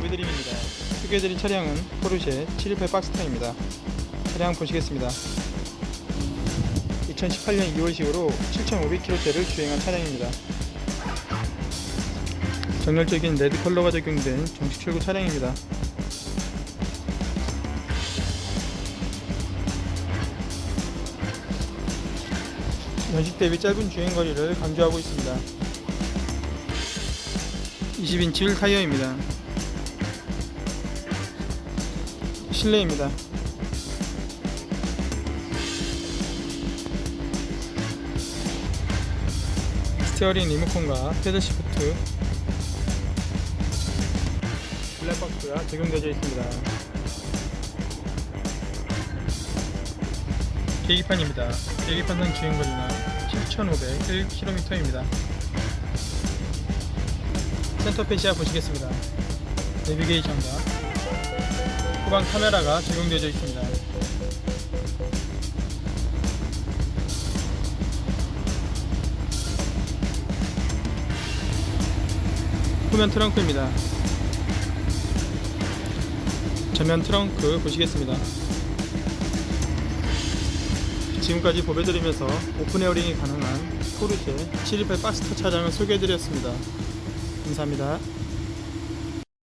보배드림입니다. 소개해드린 차량은 포르쉐 718 박스타입니다. 차량 보시겠습니다. 2018년 2월식으로 7,500km대를 주행한 차량입니다. 정열적인 레드 컬러가 적용된 정식 출고 차량입니다. 연식 대비 짧은 주행 거리를 강조하고 있습니다. 20인치 휠 타이어입니다. 실내입니다. 스티어링 리모컨과 패들 시프트 블랙박스가 적용되어 있습니다. 계기판입니다. 계기판상 주행거리는 7,501km입니다. 센터페시아 보시겠습니다. 내비게이션과 후방 카메라가 적용되어 있습니다. 후면 트렁크입니다. 전면 트렁크 보시겠습니다. 지금까지 보배드리면서 오픈 에어링이 가능한 포르쉐 718 박스터 차량을 소개해드렸습니다. 감사합니다.